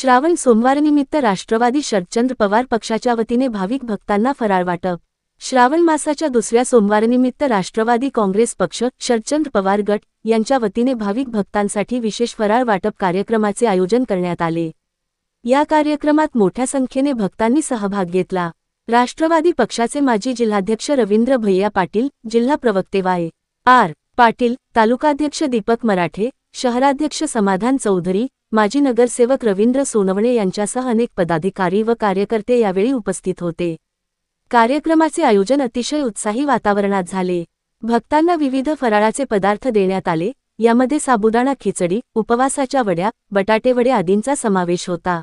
श्रावण सोमवारनिमित्त राष्ट्रवादी शरदचंद्र पवार पक्षाच्या वतीने भाविक भक्तांना फराळ वाटप. श्रावण मासाच्या दुसऱ्या सोमवारनिमित्त राष्ट्रवादी काँग्रेस पक्ष शरदचंद्र पवार गट यांच्या वतीने भाविक भक्तांसाठी विशेष फराळ वाटप कार्यक्रमाचे आयोजन करण्यात आले. या कार्यक्रमात मोठ्या संख्येने भक्तांनी सहभाग घेतला. राष्ट्रवादी पक्षाचे माजी जिल्हाध्यक्ष रवींद्र भैया पाटील जिल्हा प्रवक्ते वाय. आर. पाटील तालुकाध्यक्ष दीपक मराठे शहराध्यक्ष समाधान चौधरी माजी नगरसेवक रवींद्र सोनवणे यांच्यासह अनेक पदाधिकारी व कार्यकर्ते यावेळी उपस्थित होते. कार्यक्रमाचे आयोजन अतिशय उत्साही वातावरणात झाले. भक्तांना विविध फराळाचे पदार्थ देण्यात आले. यामध्ये साबुदाणा खिचडी उपवासाच्या वड्या बटाटेवडे आदींचा समावेश होता.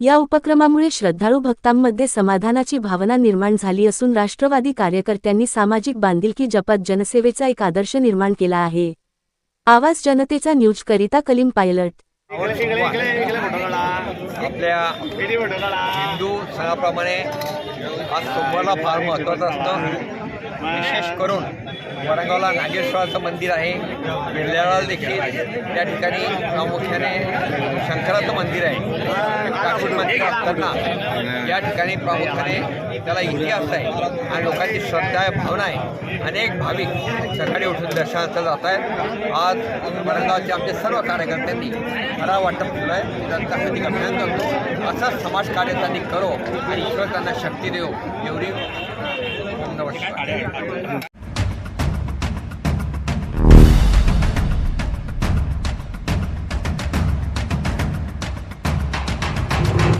या उपक्रमामुळे श्रद्धाळू भक्तांमध्ये समाधानाची भावना निर्माण झाली असून राष्ट्रवादी कार्यकर्त्यांनी सामाजिक बांधिलकी जपत जनसेवेचा एक आदर्श निर्माण केला आहे. आवाज जनतेचा न्यूजकरिता कलिम पायलट. आपल्या हिंदू सणाप्रमाणे आज सोमवारला फार महत्त्वाचं असतं. विशेष करून वरंगावला नागेश्वराचं मंदिर आहे. बिर्ल्याला देखील त्या ठिकाणी प्रामुख्याने शंकराचं मंदिर आहे. मंदिर असताना या ठिकाणी प्रामुख्याने त्याला इतिहास आहे. आणि लोकांची श्रद्धा आहे भावना आहे. अनेक भाविक सकाळी उठून दर्शनाचं जात आहेत. आज वरंगावचे आमचे सर्व कार्यकर्त्यांनी मला वाटप केलं आहे त्यांचा अधिक अभिनंदन करतो. असंच समाजकार्य त्यांनी करो आणि ईश्वर त्यांना शक्ती देऊ एवढी नमस्कार.